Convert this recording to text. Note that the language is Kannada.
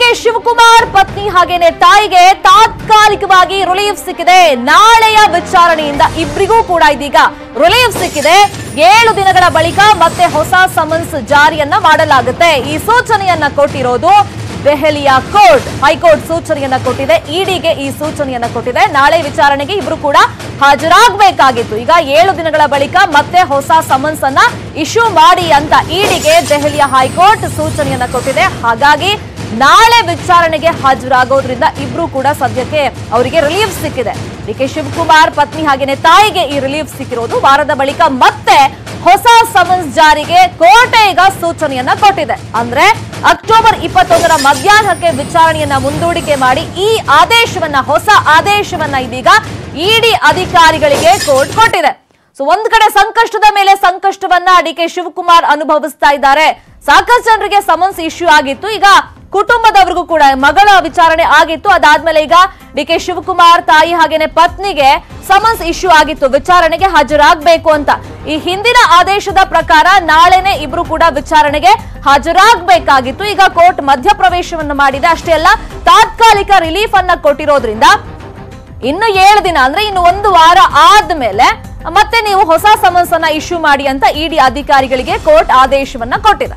ಶಿವಕುಮಾರ್ ಪತ್ನಿ ಹಾಗೇನೆ ತಾಯಿಗೆ ತಾತ್ಕಾಲಿಕವಾಗಿ ರಿಲೀಫ್ ಸಿಕ್ಕಿದೆ. ನಾಳೆಯ ವಿಚಾರಣೆಯಿಂದ ಇಬ್ಬರಿಗೂ ಕೂಡ ಇದೀಗ ರಿಲೀಫ್ ಸಿಕ್ಕಿದೆ. ಏಳು ದಿನಗಳ ಬಳಿಕ ಮತ್ತೆ ಹೊಸ ಸಮನ್ಸ್ ಜಾರಿಯನ್ನ ಮಾಡಲಾಗುತ್ತೆ. ಈ ಸೂಚನೆಯನ್ನ ಕೊಟ್ಟಿರೋದು ದೆಹಲಿಯ ಕೋರ್ಟ್. ಹೈಕೋರ್ಟ್ ಸೂಚನೆಯನ್ನ ಕೊಟ್ಟಿದೆ. ಇಡಿಗೆ ಈ ಸೂಚನೆಯನ್ನ ಕೊಟ್ಟಿದೆ. ನಾಳೆ ವಿಚಾರಣೆಗೆ ಇಬ್ರು ಕೂಡ ಹಾಜರಾಗಬೇಕಾಗಿತ್ತು. ಈಗ ಏಳು ದಿನಗಳ ಬಳಿಕ ಮತ್ತೆ ಹೊಸ ಸಮನ್ಸ್ ಅನ್ನ ಇಶ್ಯೂ ಮಾಡಿ ಅಂತ ಇಡಿಗೆ ದೆಹಲಿಯ ಹೈಕೋರ್ಟ್ ಸೂಚನೆಯನ್ನ ಕೊಟ್ಟಿದೆ. ಹಾಗಾಗಿ ನಾಳೆ ವಿಚಾರಣೆಗೆ ಹಾಜರಾಗೋದ್ರಿಂದ ಇಬ್ರು ಕೂಡ ಸದ್ಯಕ್ಕೆ ಅವರಿಗೆ ರಿಲೀಫ್ ಸಿಕ್ಕಿದೆ. ಡಿ ಕೆ ಶಿವಕುಮಾರ್ ಪತ್ನಿ ಹಾಗೇನೆ ತಾಯಿಗೆ ಈ ರಿಲೀಫ್ ಸಿಕ್ಕಿರೋದು ವಾರದ ಬಳಿಕ ಮತ್ತೆ ಹೊಸ ಸಮನ್ಸ್ ಜಾರಿಗೆ ಕೋರ್ಟ್ ಈಗ ಸೂಚನೆಯನ್ನ ಕೊಟ್ಟಿದೆ. ಅಂದ್ರೆ ಅಕ್ಟೋಬರ್ ಇಪ್ಪತ್ತೊಂದರ ಮಧ್ಯಾಹ್ನಕ್ಕೆ ವಿಚಾರಣೆಯನ್ನ ಮುಂದೂಡಿಕೆ ಮಾಡಿ ಈ ಆದೇಶವನ್ನ, ಹೊಸ ಆದೇಶವನ್ನ ಇದೀಗ ಇಡಿ ಅಧಿಕಾರಿಗಳಿಗೆ ಕೋರ್ಟ್ ಕೊಟ್ಟಿದೆ. ಸೊ ಒಂದ್ ಕಡೆ ಸಂಕಷ್ಟದ ಮೇಲೆ ಸಂಕಷ್ಟವನ್ನ ಡಿ ಕೆ ಶಿವಕುಮಾರ್ ಅನುಭವಿಸ್ತಾ ಇದ್ದಾರೆ. ಸಾಕಷ್ಟು ಜನರಿಗೆ ಸಮನ್ಸ್ ಇಶ್ಯೂ ಆಗಿತ್ತು. ಈಗ ಕುಟುಂಬದವರಿಗೂ ಕೂಡ ಮಗಳ ವಿಚಾರಣೆ ಆಗಿತ್ತು. ಅದಾದ್ಮೇಲೆ ಈಗ ಡಿ ಕೆ ಶಿವಕುಮಾರ್ ತಾಯಿ ಹಾಗೇನೆ ಪತ್ನಿಗೆ ಸಮನ್ಸ್ ಇಶ್ಯೂ ಆಗಿತ್ತು. ವಿಚಾರಣೆಗೆ ಹಾಜರಾಗಬೇಕು ಅಂತ. ಈ ಹಿಂದಿನ ಆದೇಶದ ಪ್ರಕಾರ ನಾಳೆನೆ ಇಬ್ರು ಕೂಡ ವಿಚಾರಣೆಗೆ ಹಾಜರಾಗಬೇಕಾಗಿತ್ತು. ಈಗ ಕೋರ್ಟ್ ಮಧ್ಯಪ್ರವೇಶವನ್ನು ಮಾಡಿದೆ. ಅಷ್ಟೇ ಅಲ್ಲ, ತಾತ್ಕಾಲಿಕ ರಿಲೀಫ್ ಅನ್ನ ಕೊಟ್ಟಿರೋದ್ರಿಂದ ಇನ್ನು ಏಳು ದಿನ ಅಂದ್ರೆ ಇನ್ನು ಒಂದು ವಾರ ಆದ್ಮೇಲೆ ಮತ್ತೆ ನೀವು ಹೊಸ ಸಮನ್ಸ್ ಅನ್ನ ಇಶ್ಯೂ ಮಾಡಿ ಅಂತ ಇಡಿ ಅಧಿಕಾರಿಗಳಿಗೆ ಕೋರ್ಟ್ ಆದೇಶವನ್ನ ಕೊಟ್ಟಿದೆ.